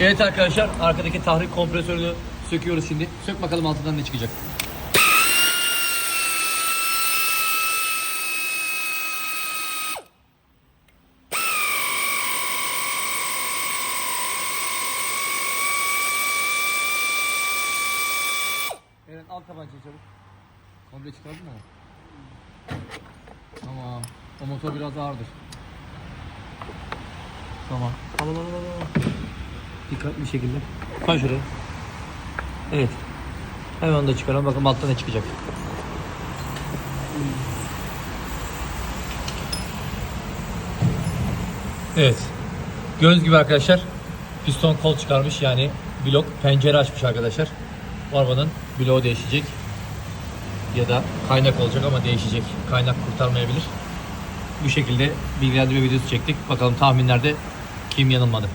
Evet arkadaşlar arkadaki tahrik kompresörünü söküyoruz şimdi. Sök bakalım altından ne çıkacak. Evet alt tabancayı çabuk. Komple çıkardın mı? Tamam. O motor biraz ağırdır. Tamam. Tamam tamam tamam. Dikkatli bir şekilde. Koy şuraya. Evet. Hemen onu da çıkaralım. Bakalım altta ne çıkacak. Evet. Gördüğünüz gibi arkadaşlar piston kol çıkarmış yani blok pencere açmış arkadaşlar. Bu arabanın bloğu değişecek. Ya da kaynak olacak ama değişecek. Kaynak kurtarmayabilir. Bu şekilde bilgilendirme videosu çektik. Bakalım tahminlerde kim yanılmadı.